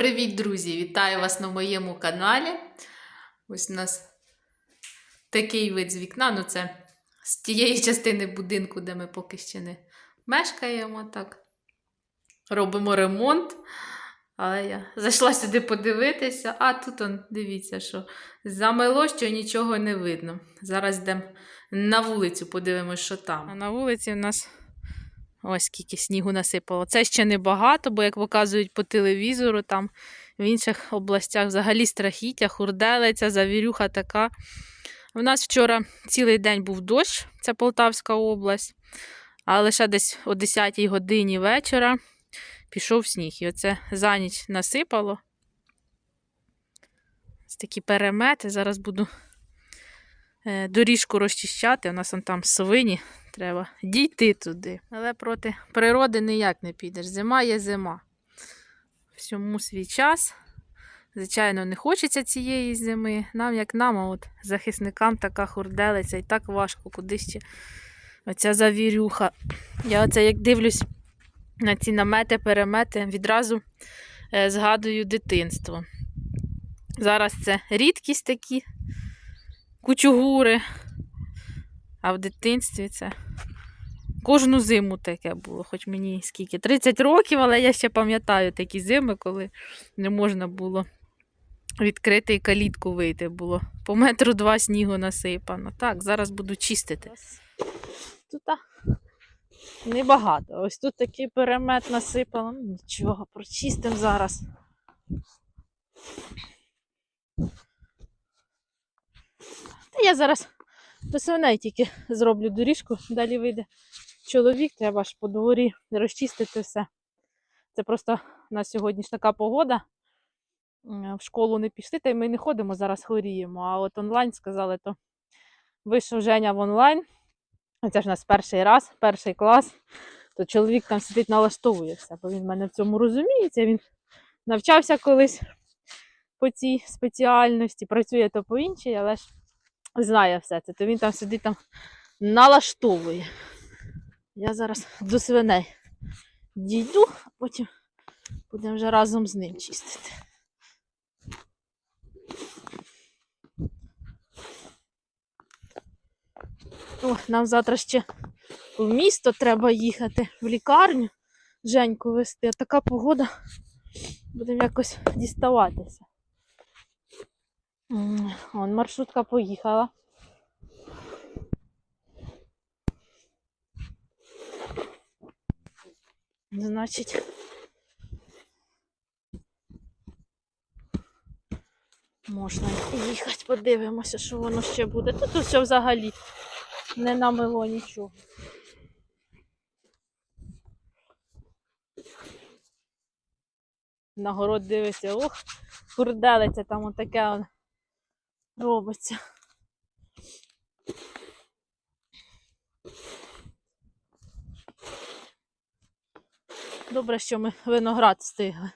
Привіт, друзі! Вітаю вас на моєму каналі. Ось у нас такий вид з вікна. Ну, це з тієї частини будинку, де ми поки ще не мешкаємо. Так. Робимо ремонт. Але я зайшла сюди подивитися, а тут он, дивіться, що замело, що нічого не видно. Зараз йдемо на вулицю, подивимось, що там. А на вулиці у нас Ось скільки снігу насипало. Це ще не багато, бо, як показують по телевізору, там в інших областях взагалі страхіття, хурделиця, завірюха така. У нас вчора цілий день був дощ, це Полтавська область, а лише десь о 10 годині вечора пішов сніг. І оце за ніч насипало. Ось такі перемети. Зараз буду е, доріжку розчищати. У нас там свині. Треба дійти туди. Але проти природи ніяк не підеш. Зима є зима. Всьому свій час. Звичайно, не хочеться цієї зими. Нам, як нам, а от захисникам така хурделиця і так важко кудись ще. Оця завірюха. Я оце як дивлюсь на ці намети, перемети, відразу е, згадую дитинство. Зараз це рідкість такі кучугури. А в дитинстві це кожну зиму таке було, хоч мені скільки 30 років, але я ще пам'ятаю такі зими, коли не можна було відкрити і калітку вийти. Було по метру два снігу насипано. Так, зараз буду чистити. Тут небагато. Ось тут такий перемет насипало. Нічого, прочистимо зараз. Я зараз до свиней тільки зроблю доріжку, далі вийде чоловік, треба ж по дворі розчистити все. Це просто у нас сьогодні ж така погода. В школу не пішли, та й ми не ходимо, зараз хворіємо. А от онлайн сказали, то вийшов Женя в онлайн. Це ж у нас перший раз, перший клас. То чоловік там сидить, налаштовує все, бо він в мене в цьому розуміється. Він навчався колись по цій спеціальності, працює то по іншій, але ж знає все це, то він там сидить там налаштовує. Я зараз до свиней дійду, потім будемо вже разом з ним чистити. О, нам завтра ще в місто треба їхати, в лікарню Женьку вести. А така погода. Будемо якось діставатися. Вон маршрутка поїхала. Значить. Можна їхати, подивимося, що воно ще буде. Тут все взагалі не намило нічого. На город дивишся, ох, хурделиця, там отаке он робиться. Добре, що ми виноград встигли.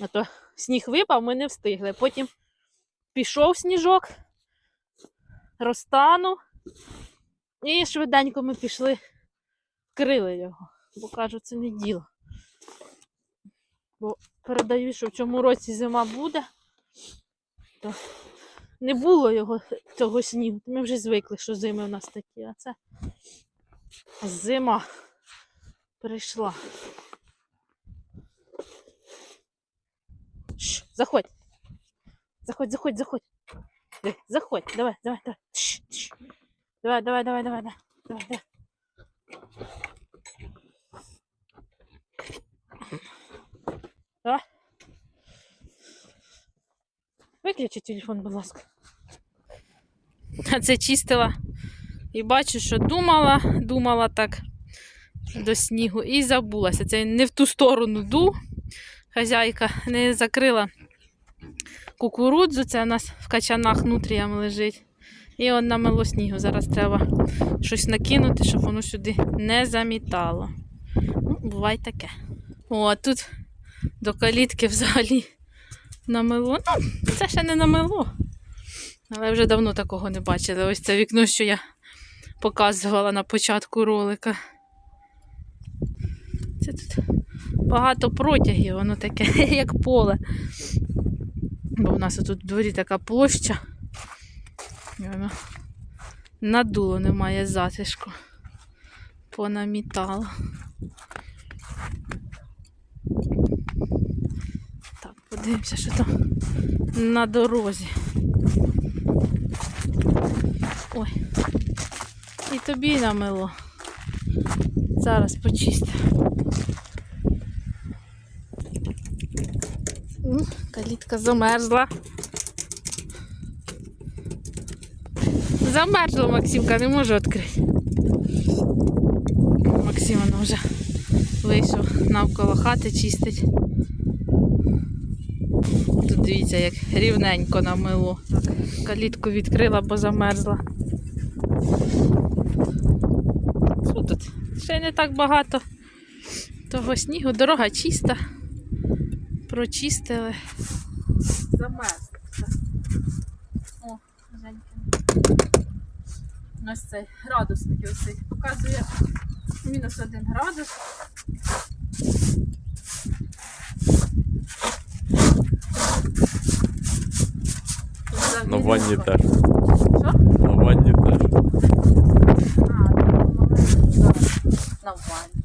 А то сніг випав, ми не встигли. Потім пішов сніжок, розтанув, і швиденько ми пішли, крили його, бо кажуть, це не діло. Бо передають, що в цьому році зима буде, то не було його цього снігу. Ми вже звикли, що зими у нас такі, а це зима прийшла. Ш, заходь. Заходь, заходь, заходь. Заходь, давай, давай, давай. Ш, ш. Давай, давай, давай, давай, давай. Давай, давай. Давай. Виключи телефон, будь ласка. Це чистила. І бачу, що думала, думала так до снігу і забулася. Це не в ту сторону ду. Хазяйка не закрила кукурудзу, це у нас в качанах нутріям лежить. І он намело снігу. Зараз треба щось накинути, щоб воно сюди не замітало. Ну, буває таке. О, а тут до калітки взагалі намело. Ну, це ще не намело. Але вже давно такого не бачили. Ось це вікно, що я показувала на початку ролика. Це тут багато протягів, воно таке, як поле. Бо в нас тут в дворі така площа. Воно надуло, немає затишку. Понамітало. Так, подивимося, що там на дорозі. Ой. І тобі намило. Зараз почисти. Калітка замерзла. Замерзла Максимка, не можу відкрити. Максим воно вже вийшов навколо хати чистить. Дивіться, як рівненько намило. Калітку відкрила, бо замерзла. Що тут? Ще не так багато того снігу. Дорога чиста. Прочистили. Замерзла. все. Женька. Ось цей градусник ось цей показує мінус один градус. Тут На ванні теж. Що? На ванні теж. А, на ванні.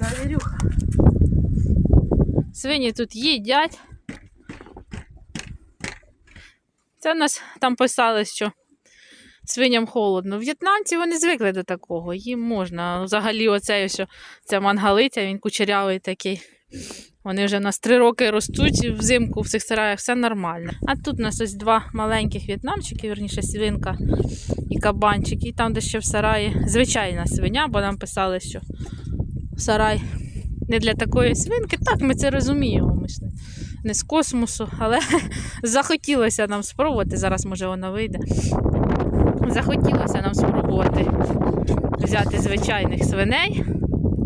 На вікні. Свині тут їдять. Це в нас там писали, що свиням холодно. В'єтнамці вони звикли до такого, їм можна. Взагалі, оцей ось, ця мангалиця, він кучерявий такий. Вони вже у нас три роки ростуть взимку в цих сараях, все нормально. А тут у нас ось два маленьких в'єтнамчики, верніше свинка і кабанчик. І там, де ще в сараї звичайна свиня, бо нам писали, що сарай не для такої свинки. Так, ми це розуміємо. Ми ж не, з космосу, але захотілося нам спробувати. Зараз, може, вона вийде. Захотілося нам спробувати взяти звичайних свиней.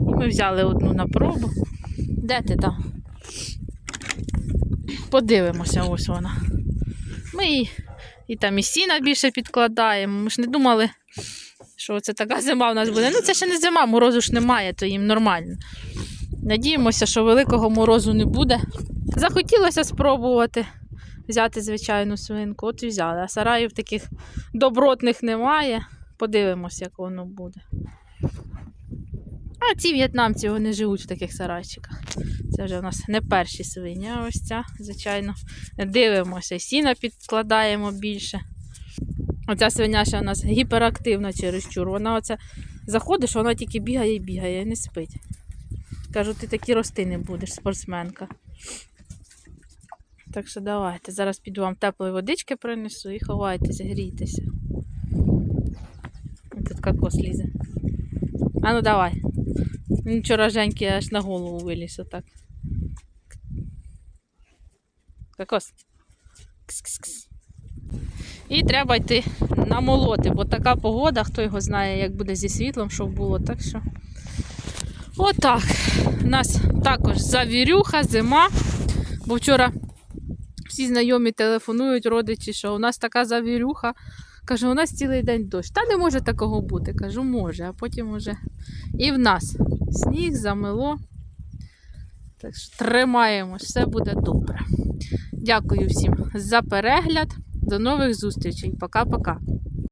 І ми взяли одну на пробу. Де ти там? Подивимося, ось вона. Ми і, і там і сіна більше підкладаємо. Ми ж не думали, що це така зима в нас буде. Ну, це ще не зима, морозу ж немає, то їм нормально. Надіємося, що великого морозу не буде. Захотілося спробувати взяти звичайну свинку. От і взяли. А сараїв таких добротних немає. Подивимось, як воно буде. А ці в'єтнамці вони живуть в таких сарайчиках. Це вже у нас не перші свині, а ось ця, звичайно. Дивимося, сіна підкладаємо більше. Оця свиня ще у нас гіперактивна чересчур. Вона оце заходиш, вона тільки бігає і бігає, не спить. Кажу, ти такі рости не будеш, спортсменка. Так що давайте. Зараз піду вам теплої водички принесу і ховайтеся, грійтеся. Тут кокос лізе. А ну давай. Вчора Женьки аж на голову виліз отак. Кокос. Кс-кс-кс. І треба йти намолоти, бо така погода, хто його знає, як буде зі світлом, що було. Так що. Отак. У нас також завірюха, зима. Бо вчора всі знайомі телефонують, родичі, що у нас така завірюха. Кажу, у нас цілий день дощ. Та не може такого бути. Кажу, може, а потім уже і в нас сніг замело. Так що тримаємось, все буде добре. Дякую всім за перегляд. До нових зустрічей. Пока-пока.